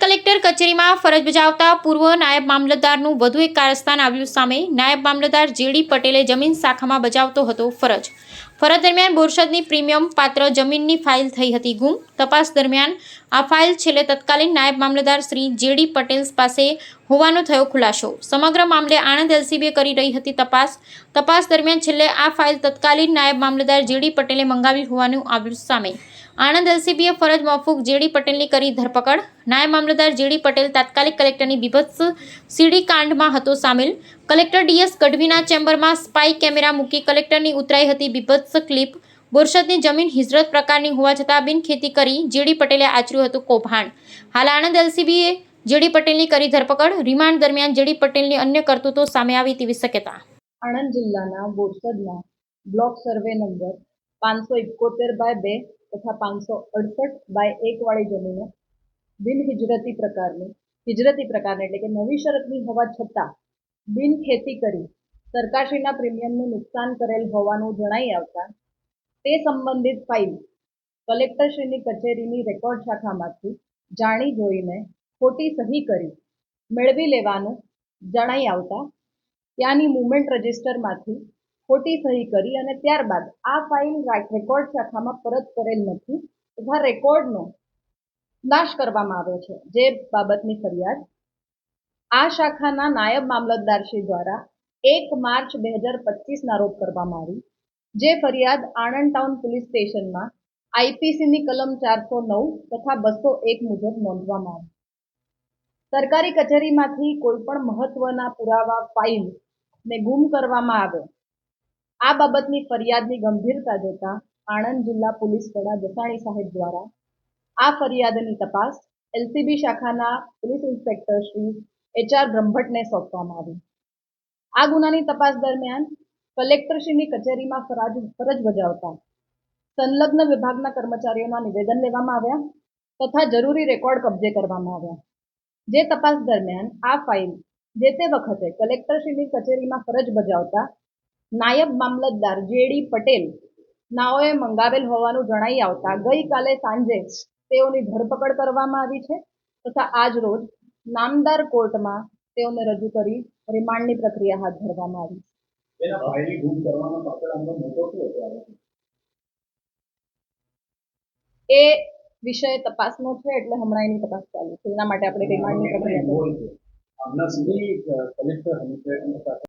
Collector કચેરીમાં ફરજ બજાવતા પૂર્વ નાયબ મામલતદારનું વધુ એક કારસ્તાન આવ્યું સામે નાયબ મામલતદાર જેડી પટેલે જમીન શાખામાં બજાવતો હતો ફરજ. ફરજ દરમિયાન બોરસદની પ્રીમિયમ પાત્ર જમીનની ફાઇલ થઈ હતી ગુમ. તપાસ દરમિયાન આ ફાઇલ છેલ્લે તત્કાલીન નાયબ મામલતદાર શ્રી જેડી પટેલ પાસે હોવાનો થયો ખુલાસો. સમગ્ર મામલે આણંદ એલસીબીએ કરી રહી હતી તપાસ. તપાસ દરમિયાન છેલ્લે આ ફાઇલ તત્કાલીન નાયબ મામલતદાર જેડી પટેલે મંગાવી હોવાનું આવ્યું સામે. આણંદ એલસીબીએ ફરજ મોફૂક જેડી પટેલની કરી ધરપકડ. નાયબ મામલતદાર જેડી પટેલ તાત્કાલિક કલેક્ટરની બીભત્સ સીડી કાંડમાં હતો સામેલ. કલેક્ટર ડીએસ ગઢવીના ચેમ્બરમાં સ્પાય કેમેરા મૂકી કલેક્ટરની ઉતરાઈ હતી બીભત્સ ક્લિપ. બોરસદની જમીન હિજરત પ્રકારની હોવા છતાં બિનખેતી કરી જેડી પટેલે આચર્યું હતું કૌભાંડ. હાલ આણંદ એલસીબીએ જેડી પટેલની કરી ધરપકડ. રિમાન્ડ દરમિયાન જેડી પટેલની અન્ય કરતૂતો સામે આવી તેવી શક્યતા. આણંદ જિલ્લાના બોરસદના બ્લોક સર્વે નંબર પાંચસો એકોતેર બાય બે તથા પાંચસો અડસઠ બાય એક વાળી જમીનો બિનહિજરતી પ્રકારની, હિજરતી પ્રકારની એટલે કે નવી શરતની હોવા છતાં બિનખેતી કરી સરકારશ્રીના પ્રીમિયમનું નુકસાન કરેલ હોવાનું જણાઈ આવતા તે સંબંધિત ફાઇલ કલેક્ટરશ્રીની કચેરીની રેકોર્ડ શાખામાંથી જાણી જોઈને ખોટી સહી કરી મેળવી લેવાનું જણાઈ આવતા ત્યાંની મુવમેન્ટ રજિસ્ટરમાંથી ખોટી સહી કરી અને ત્યારબાદ આ ફાઇલ રેકોર્ડ શાખામાં પરત કરેલ નથી તથા રેકોર્ડનો નાશ કરવામાં આવ્યો છે. જે બાબતની ફરિયાદ આ શાખાના નાયબ મામલતદારશ્રી દ્વારા એક માર્ચ બે હજાર પચીસના રોજ કરવામાં આવી જે ફરિયાદ આણંદ ટાઉન પોલીસ સ્ટેશનમાં આઈપીસીની કલમ ચારસો નવ તથા બસો એક મુજબ નોંધવામાં આવી. સરકારી કચેરીમાંથી કોઈ પણ મહત્વના પુરાવા ફાઇલ ને ગુમ કરવામાં આવે. આ બાબતની ફરિયાદની ગંભીરતા જોતા આણંદ જિલ્લા પોલીસ વડા જસાણી સાહેબ દ્વારા આ ફરિયાદની તપાસ એલસીબી શાખાના પોલીસ ઇન્સ્પેક્ટર શ્રી એચઆર બ્રહ્મભટ્ટને સોંપવામાં આવી. આ ગુનાની તપાસ દરમિયાન કલેક્ટરશ્રીની કચેરીમાં ફરજ ફરજ બજાવતા સંલગ્ન વિભાગના કર્મચારીઓના નિવેદન લેવામાં આવ્યા તથા જરૂરી રેકોર્ડ કબજે કરવામાં આવ્યા. જે તપાસ દરમિયાન આ ફાઇલ જે તે વખતે કલેક્ટરશ્રીની કચેરીમાં ફરજ બજાવતા નાયબ મામલતદાર જેડી પટેલ નાઓએ મંગાવેલ હોવાનું જણાઈ આવતા ગઈકાલે સાંજે તેઓની ધરપકડ કરવામાં આવી છે તથા આજ રોજ નામદાર કોર્ટમાં તેઓને રજૂ કરી રિમાન્ડની પ્રક્રિયા હાથ ધરવામાં આવી એના ફાઇલ ગુમ કરવાનો પાછળ આમનો મોટો શું હતો એ વિષય તપાસનો છે એટલે હમણાં એની તપાસ ચાલુ છે એના માટે આપણે રિમાન્ડની પ્રક્રિયા સુધી કલેક્ટર